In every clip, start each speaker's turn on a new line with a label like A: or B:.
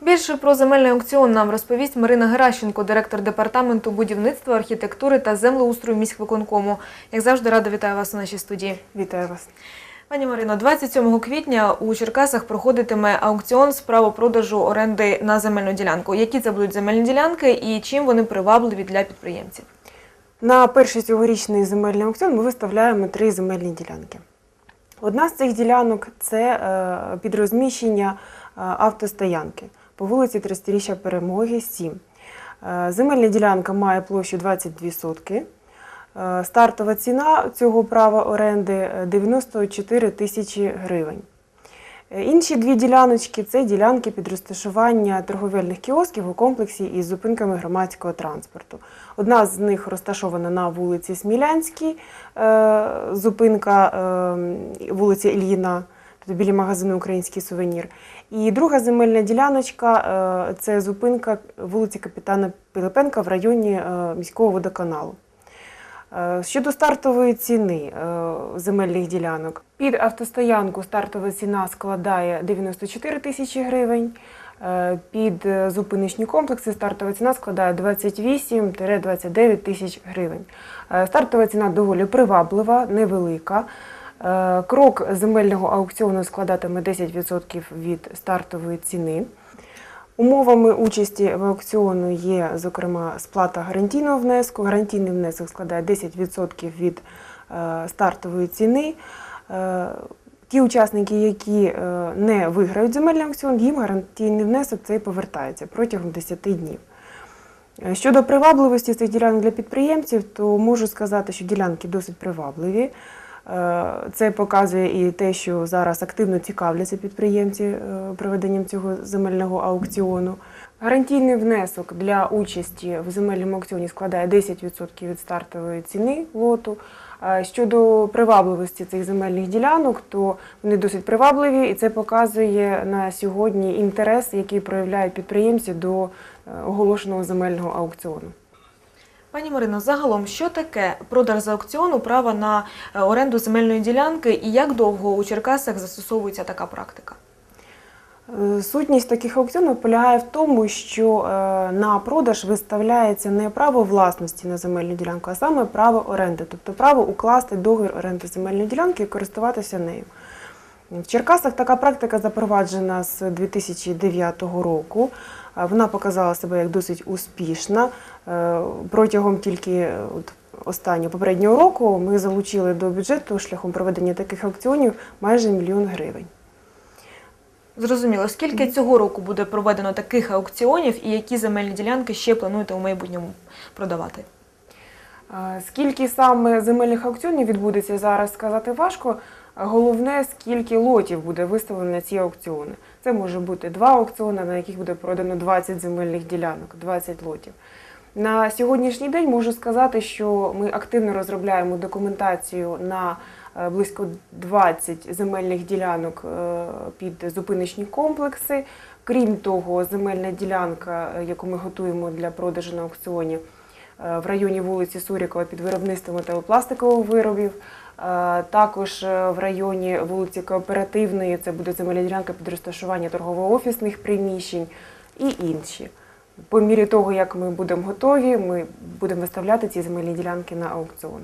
A: Більше про земельний аукціон нам розповість Марина Геращенко, директор департаменту будівництва, архітектури та землеустрою міськвиконкому. Як завжди, рада вітаю вас у нашій студії.
B: Вітаю вас.
A: Пані Марино, 27 квітня у Черкасах проходитиме аукціон з право продажу оренди на земельну ділянку. Які це будуть земельні ділянки і чим вони привабливі для підприємців?
B: На перший цьогорічний земельний аукціон ми виставляємо три земельні ділянки. Одна з цих ділянок це е, під розміщення е, автостоянки по вулиці 30-річчя Перемоги 7. Е, Земельна ділянка має площу 22 сотки. Е, Стартова ціна цього права оренди е, 94 тисячі гривень. Е, Інші дві діляночки це ділянки під розташування торговельних кіосків у комплексі із зупинками громадського транспорту. Одна з них розташована на вулиці Смілянській, е, зупинка е, вулиці Ільїна, тобто біля магазину Український сувенір. І друга земельна діляночка е, це зупинка вулиці Капітана Пилипенка в районі е, міського водоканалу. Е, Щодо стартової ціни земельних ділянок, під автостоянку стартова ціна складає 94 тисячі гривень. Під зупиночні комплекси стартова ціна складає 28-29 тисяч гривень. Стартова ціна доволі приваблива, невелика. Е, Крок земельного аукціону складатиме 10% від стартової ціни. Умовами участі в аукціону є, зокрема, сплата гарантійного внеску. Гарантійний внесок складає 10% від е, стартової ціни. Е, ті учасники, які не виграють земельний аукціон, їм гарантійний внесок цей повертається протягом 10 днів. Щодо привабливості цих ділянок для підприємців, то можу сказати, що ділянки досить привабливі. Е, Це показує і те, що зараз активно цікавляться підприємці е, проведенням цього земельного аукціону. Гарантійний внесок для участі в земельному аукціоні складає 10% від стартової ціни лоту. Е, Щодо привабливості цих земельних ділянок, то вони досить привабливі, і це показує на сьогодні інтерес, який проявляють підприємці до оголошеного земельного аукціону.
A: Пані Марино, загалом, що таке продаж за аукціону права на е, оренду земельної ділянки і як довго у Черкасах застосовується така практика?
B: Е, Сутність таких аукціонів полягає в тому, що е, на продаж виставляється не право власності на земельну ділянку, а саме право оренди, тобто право укласти договір оренди земельної ділянки і користуватися нею. В Черкасах така практика запроваджена з 2009 року. Е, Вона показала себе як досить успішна. Е, Протягом тільки е, останнього попереднього року ми залучили до бюджету шляхом проведення таких аукціонів майже мільйон гривень.
A: Зрозуміло, скільки цього року буде проведено таких аукціонів і які земельні ділянки ще плануєте у майбутньому продавати?
B: Скільки саме земельних аукціонів відбудеться зараз сказати важко. Головне, скільки лотів буде виставлено на ці аукціони. Це може бути два аукціони, на яких буде продано 20 земельних ділянок, 20 лотів. На сьогоднішній день можу сказати, що ми активно розробляємо документацію на е, близько 20 земельних ділянок е, під зупиночні комплекси. Крім того, земельна ділянка, е, яку ми готуємо для продажу на аукціоні, в районі вулиці Сурікова під виробництвом металопластикових виробів. Е, Також е, в районі вулиці Кооперативної це буде земельна ділянка під розташування торгово-офісних приміщень і інші. По мірі того, як ми будемо готові, ми будемо виставляти ці земельні ділянки на аукціон.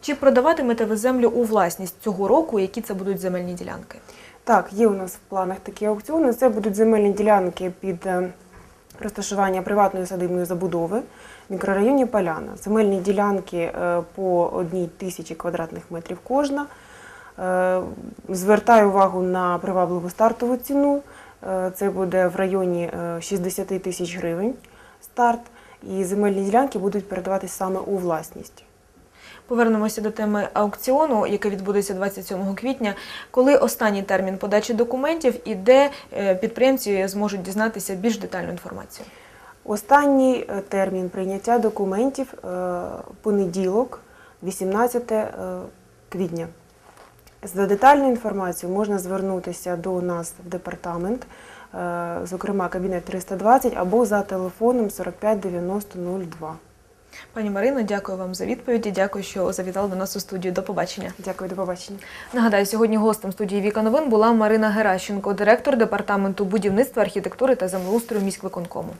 A: Чи продаватимете ви землю у власність цього року? Які це будуть земельні ділянки?
B: Так, є у нас в планах такі аукціони. Це будуть земельні ділянки під е, розташування приватної садибної забудови в мікрорайоні Поляна. Земельні ділянки е, по одній тисячі квадратних метрів кожна. Е, Звертаю увагу на привабливу стартову ціну. Е, Це буде в районі е, 60 тисяч гривень старт. І земельні ділянки будуть передаватись саме у власність.
A: Повернемося до теми аукціону, який відбудеться 27 квітня. Коли останній термін подачі документів і де е, підприємці зможуть дізнатися більш детальну інформацію?
B: Останній е, термін прийняття документів е, понеділок, 18 е, квітня. За детальною інформацією можна звернутися до нас в департамент, зокрема кабінет 320 або за телефоном 45 90 02.
A: Пані Марино, дякую вам за відповіді. Дякую, що завітали до нас у студію. До побачення.
B: Дякую, до побачення.
A: Нагадаю, сьогодні гостем студії Віка Новин була Марина Геращенко, директор департаменту будівництва, архітектури та землеустрою міськвиконкому.